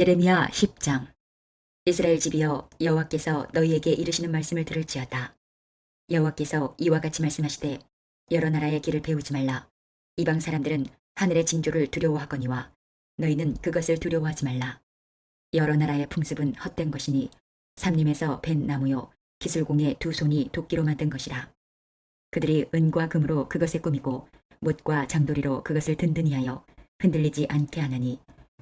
예레미야 10장 이스라엘 집이여 여호와께서 너희에게 이르시는 말씀을 들을지어다. 여호와께서 이와 같이 말씀하시되 여러 나라의 길을 배우지 말라. 이방 사람들은 하늘의 징조를 두려워하거니와 너희는 그것을 두려워하지 말라. 여러 나라의 풍습은 헛된 것이니 삼림에서 벤 나무요 기술공의 두 손이 도끼로 만든 것이라. 그들이 은과 금으로 그것에 꾸미고 못과 장도리로 그것을 든든히 하여 흔들리지 않게 하나니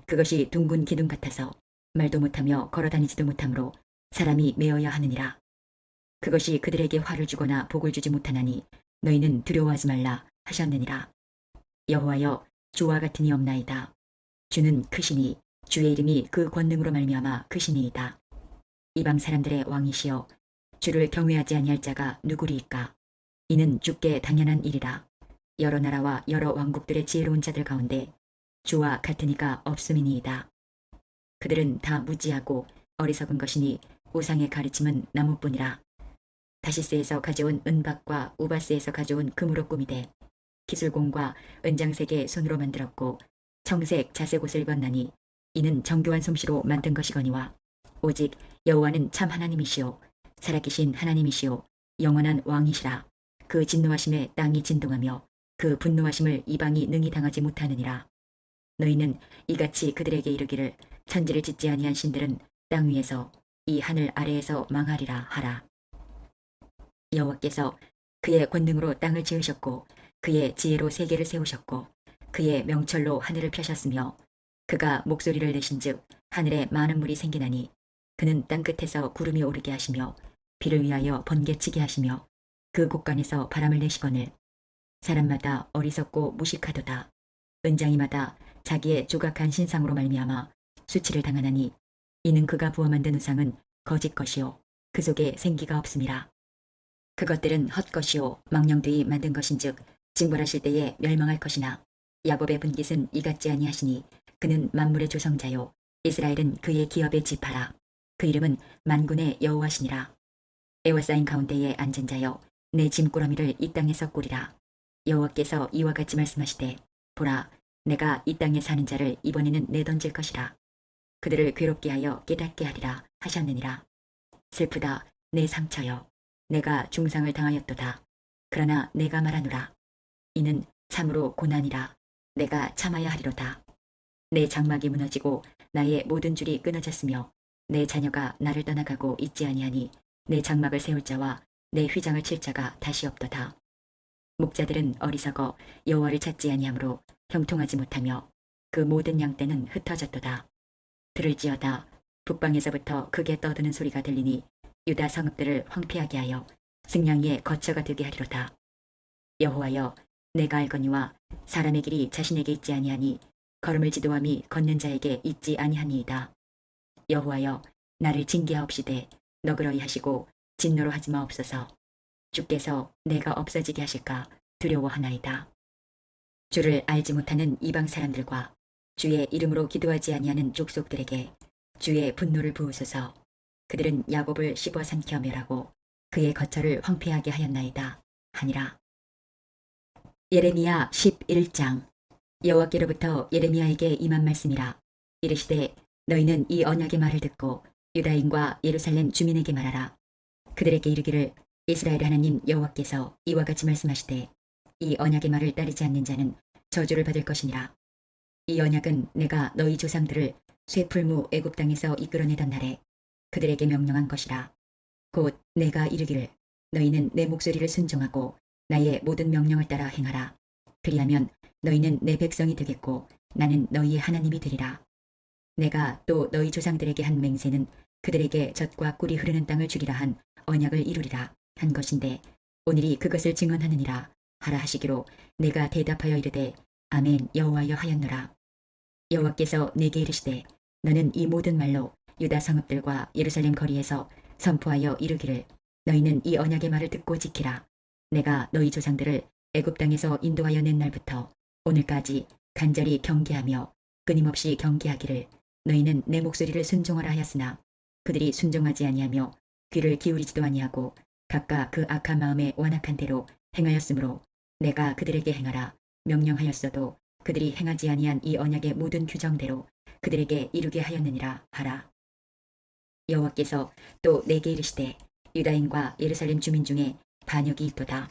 그것이 둥근 기둥 같아서 말도 못하며 걸어다니지도 못하므로 사람이 메어야 하느니라. 그것이 그들에게 화를 주거나 복을 주지 못하나니 너희는 두려워하지 말라 하셨느니라. 여호와여 주와 같으니 없나이다. 주는 크시니 주의 이름이 그 권능으로 말미암아 크시니이다. 이방 사람들의 왕이시여 주를 경외하지 아니할 자가 누구리이까? 이는 주께 당연한 일이라. 여러 나라와 여러 왕국들의 지혜로운 자들 가운데 주와 이가 없음이니이다. 그들은 다 무지하고 어리석은 것이니 우상의 가르침은 나무뿐이라. 다시스에서 가져온 은박과 우바스에서 가져온 금으로 꾸미되 기술공과 은장색의 손으로 만들었고 청색 자색 옷을 입었나니 이는 정교한 솜씨로 만든 것이거니와 오직 여호와는 참 하나님이시오 살아계신 하나님이시오 영원한 왕이시라 그 진노하심에 땅이 진동하며 그 분노하심을 이방이 능히 당하지 못하느니라 너희는 이같이 그들에게 이르기를 천지를 짓지 아니한 신들은 땅 위에서 이 하늘 아래에서 망하리라 하라. 여호와께서 그의 권능으로 땅을 지으셨고 그의 지혜로 세계를 세우셨고 그의 명철로 하늘을 펴셨으며 그가 목소리를 내신즉 하늘에 많은 물이 생기나니 그는 땅 끝에서 구름이 오르게 하시며 비를 위하여 번개치게 하시며 그 곳간에서 바람을 내시거늘 사람마다 어리석고 무식하도다 은장이마다 자기의 조각한 신상으로 말미암아 수치를 당하나니 이는 그가 부어 만든 우상은 거짓 것이요 그 속에 생기가 없음이라 그것들은 헛것이요 망령되이 만든 것인즉 징벌하실 때에 멸망할 것이나 야곱의 분깃은 이같지 아니하시니 그는 만물의 조성자요 이스라엘은 그의 기업의 지파라. 그 이름은 만군의 여호와시니라. 에워싸인 가운데에 앉은 자여 내 짐꾸러미를 이 땅에서 꾸리라. 여호와께서 이와 같이 말씀하시되 보라 내가 이 땅에 사는 자를 이번에는 내던질 것이라. 그들을 괴롭게 하여 깨닫게 하리라 하셨느니라. 슬프다 내 상처여. 내가 중상을 당하였도다. 그러나 내가 말하노라. 이는 참으로 고난이라. 내가 참아야 하리로다. 내 장막이 무너지고 나의 모든 줄이 끊어졌으며 내 자녀가 나를 떠나가고 있지 아니하니 내 장막을 세울 자와 내 휘장을 칠 자가 다시 없도다. 목자들은 어리석어 여호와를 찾지 아니하므로 형통하지 못하며 그 모든 양떼는 흩어졌도다. 들을지어다 북방에서부터 크게 떠드는 소리가 들리니 유다 성읍들을 황폐하게 하여 승냥이의 거처가 되게 하리로다. 여호와여 내가 알거니와 사람의 길이 자신에게 있지 아니하니 걸음을 지도함이 걷는 자에게 있지 아니하니이다. 여호와여 나를 징계하옵시되 너그러이 하시고 진노로 하지 마옵소서. 주께서 내가 없어지게 하실까 두려워하나이다. 주를 알지 못하는 이방 사람들과 주의 이름으로 기도하지 아니하는 족속들에게 주의 분노를 부으소서. 그들은 야곱을 씹어 삼켜 멸하고 그의 거처를 황폐하게 하였나이다. 하니라. 예레미야 11장 여호와께로부터 예레미야에게 임한 말씀이라. 이르시되 너희는 이 언약의 말을 듣고 유다인과 예루살렘 주민에게 말하라. 그들에게 이르기를 이스라엘 하나님 여호와께서 이와 같이 말씀하시되 이 언약의 말을 따르지 않는 자는 저주를 받을 것이니라. 이 언약은 내가 너희 조상들을 쇠풀무 애굽 땅에서 이끌어내던 날에 그들에게 명령한 것이라. 곧 내가 이르기를 너희는 내 목소리를 순종하고 나의 모든 명령을 따라 행하라. 그리하면 너희는 내 백성이 되겠고 나는 너희의 하나님이 되리라. 내가 또 너희 조상들에게 한 맹세는 그들에게 젖과 꿀이 흐르는 땅을 주리라 한 언약을 이루리라 한 것인데 오늘이 그것을 증언하느니라 하라 하시기로 내가 대답하여 이르되 아멘 여호와여 하였노라. 여호와께서 내게 이르시되 너는 이 모든 말로 유다 성읍들과 예루살렘 거리에서 선포하여 이르기를 너희는 이 언약의 말을 듣고 지키라. 내가 너희 조상들을 애굽 땅에서 인도하여 낸 날부터 오늘까지 간절히 경계하며 끊임없이 경계하기를 너희는 내 목소리를 순종하라 하였으나 그들이 순종하지 아니하며 귀를 기울이지도 아니하고 각각 그 악한 마음에 완악한 대로 행하였으므로 내가 그들에게 행하라 명령하였어도 그들이 행하지 아니한 이 언약의 모든 규정대로 그들에게 이루게 하였느니라 하라. 여호와께서 또 내게 이르시되 유다인과 예루살렘 주민 중에 반역이 있도다.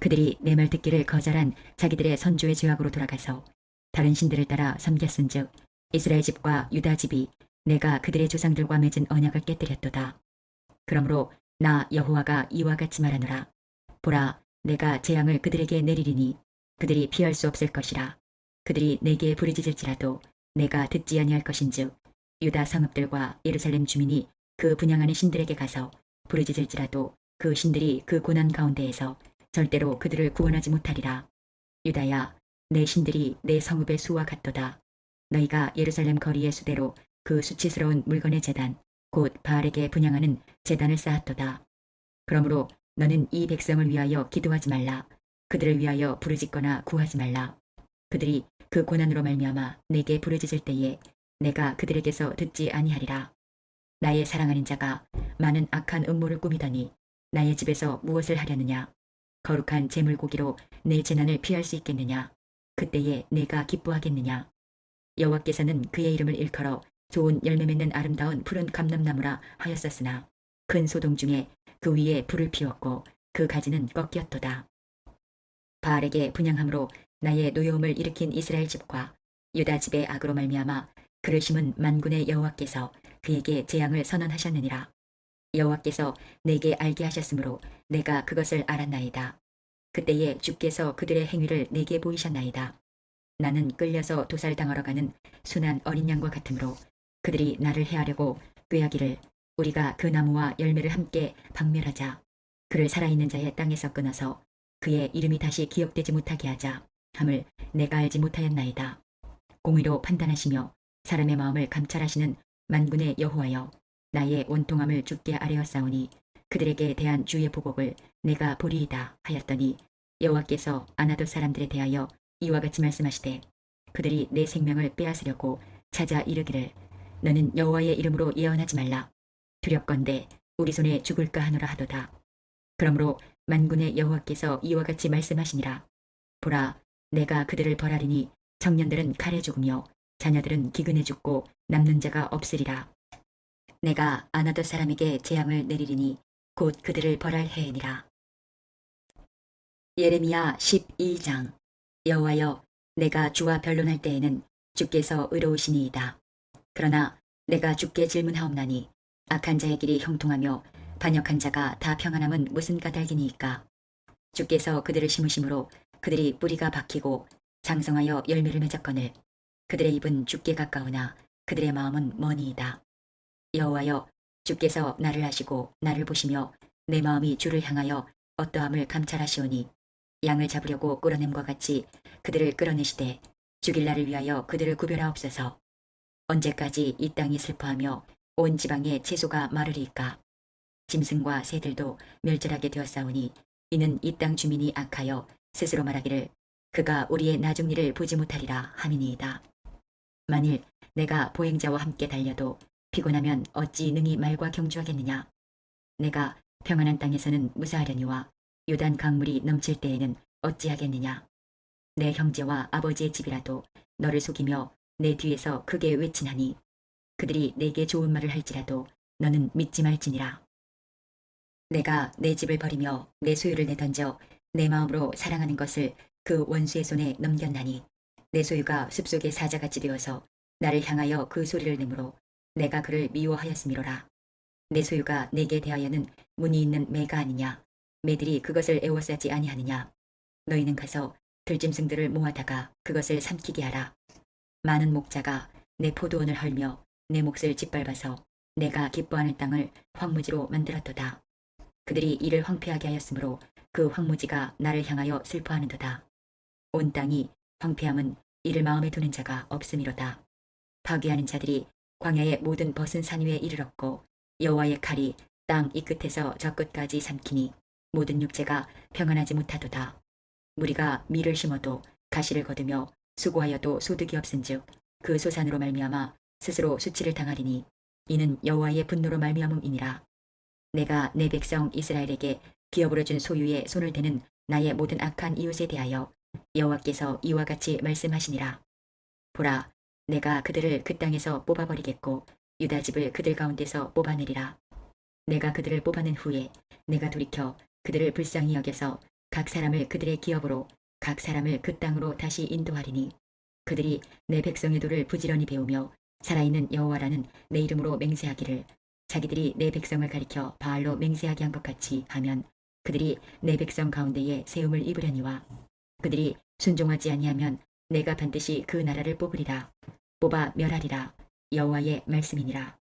그들이 내 말 듣기를 거절한 자기들의 선조의 죄악으로 돌아가서 다른 신들을 따라 섬겼은즉 이스라엘 집과 유다 집이 내가 그들의 조상들과 맺은 언약을 깨뜨렸도다. 그러므로 나 여호와가 이와 같이 말하노라. 보라, 내가 재앙을 그들에게 내리리니 그들이 피할 수 없을 것이라. 그들이 내게 부르짖을지라도 내가 듣지 아니할 것인즉 유다 성읍들과 예루살렘 주민이 그 분양하는 신들에게 가서 부르짖을지라도 그 신들이 그 고난 가운데에서 절대로 그들을 구원하지 못하리라. 유다야, 내 신들이 내 성읍의 수와 같도다. 너희가 예루살렘 거리의 수대로 그 수치스러운 물건의 재단, 곧 바알에게 분양하는 재단을 쌓았도다. 그러므로 너는 이 백성을 위하여 기도하지 말라. 그들을 위하여 부르짖거나 구하지 말라. 그들이 그 고난으로 말미암아 내게 부르짖을 때에 내가 그들에게서 듣지 아니하리라. 나의 사랑하는 자가 많은 악한 음모를 꾸미더니 나의 집에서 무엇을 하려느냐? 거룩한 제물고기로 내 재난을 피할 수 있겠느냐? 그때에 내가 기뻐하겠느냐? 여호와께서는 그의 이름을 일컬어 좋은 열매 맺는 아름다운 푸른 감람나무라 하였었으나 큰 소동 중에 그 위에 불을 피웠고 그 가지는 꺾였도다. 바알에게 분양함으로 나의 노여움을 일으킨 이스라엘 집과 유다 집의 악으로 말미암아 그를 심은 만군의 여호와께서 그에게 재앙을 선언하셨느니라. 여호와께서 내게 알게 하셨으므로 내가 그것을 알았나이다. 그때에 주께서 그들의 행위를 내게 보이셨나이다. 나는 끌려서 도살당하러 가는 순한 어린 양과 같으므로 그들이 나를 해하려고 꾀하기를 우리가 그 나무와 열매를 함께 박멸하자. 그를 살아있는 자의 땅에서 끊어서 그의 이름이 다시 기억되지 못하게 하자. 함을 내가 알지 못하였나이다. 공의로 판단하시며 사람의 마음을 감찰하시는 만군의 여호와여 나의 원통함을 주께 아뢰었사오니 그들에게 대한 주의 보복을 내가 보리이다 하였더니 여호와께서 아나도 사람들에 대하여 이와 같이 말씀하시되 그들이 내 생명을 빼앗으려고 찾아 이르기를 너는 여호와의 이름으로 예언하지 말라 두렵건대 우리 손에 죽을까 하노라 하도다. 그러므로 만군의 여호와께서 이와 같이 말씀하시니라. 보라 내가 그들을 벌하리니 청년들은 칼에 죽으며 자녀들은 기근에 죽고 남는 자가 없으리라. 내가 아나도 사람에게 재앙을 내리리니 곧 그들을 벌할 해이니라. 예레미야 12장. 여호와여 내가 주와 변론할 때에는 주께서 의로우시니이다. 그러나 내가 주께 질문하옵나니 악한 자의 길이 형통하며 반역한 자가 다 평안함은 무슨 까닭이니이까 주께서 그들을 심으심으로 그들이 뿌리가 박히고 장성하여 열매를 맺었거늘 그들의 입은 주께 가까우나 그들의 마음은 머니이다. 여호와여 주께서 나를 하시고 나를 보시며 내 마음이 주를 향하여 어떠함을 감찰하시오니 양을 잡으려고 끌어냄과 같이 그들을 끌어내시되 죽일 날을 위하여 그들을 구별하옵소서. 언제까지 이 땅이 슬퍼하며 온 지방의 채소가 마르리까? 짐승과 새들도 멸절하게 되었사오니 이는 이 땅 주민이 악하여 스스로 말하기를 그가 우리의 나중 일을 보지 못하리라 함이니이다. 만일 내가 보행자와 함께 달려도 피곤하면 어찌 능히 말과 경주하겠느냐? 내가 평안한 땅에서는 무사하려니와 요단 강물이 넘칠 때에는 어찌하겠느냐. 내 형제와 아버지의 집이라도 너를 속이며 내 뒤에서 크게 외치나니 그들이 내게 좋은 말을 할지라도 너는 믿지 말지니라. 내가 내 집을 버리며 내 소유를 내던져 내 마음으로 사랑하는 것을 그 원수의 손에 넘겼나니 내 소유가 숲속의 사자같이 되어서 나를 향하여 그 소리를 내므로 내가 그를 미워하였음이로라. 내 소유가 내게 대하여는 문이 있는 매가 아니냐. 매들이 그것을 애워싸지 아니하느냐. 너희는 가서 들짐승들을 모아다가 그것을 삼키게 하라. 많은 목자가 내 포도원을 헐며 내 몫을 짓밟아서 내가 기뻐하는 땅을 황무지로 만들었도다. 그들이 이를 황폐하게 하였으므로 그 황무지가 나를 향하여 슬퍼하는도다. 온 땅이 황폐함은 이를 마음에 두는 자가 없음이로다. 파괴하는 자들이 광야의 모든 벗은 산 위에 이르렀고 여호와의 칼이 땅 이 끝에서 저 끝까지 삼키니 모든 육체가 평안하지 못하도다. 무리가 밀을 심어도 가시를 거두며 수고하여도 소득이 없은즉 그 소산으로 말미암아 스스로 수치를 당하리니 이는 여호와의 분노로 말미암음이니라. 내가 내 백성 이스라엘에게 기업으로 준 소유에 손을 대는 나의 모든 악한 이웃에 대하여 여호와께서 이와 같이 말씀하시니라. 보라, 내가 그들을 그 땅에서 뽑아버리겠고 유다 집을 그들 가운데서 뽑아내리라. 내가 그들을 뽑아낸 후에 내가 돌이켜 그들을 불쌍히 여겨서 각 사람을 그들의 기업으로 각 사람을 그 땅으로 다시 인도하리니 그들이 내 백성의 도를 부지런히 배우며 살아있는 여호와라는 내 이름으로 맹세하기를. 자기들이 내 백성을 가리켜 바알로 맹세하게 한 것 같이 하면 그들이 내 백성 가운데에 세움을 입으려니와 그들이 순종하지 아니하면 내가 반드시 그 나라를 뽑으리라. 뽑아 멸하리라. 여호와의 말씀이니라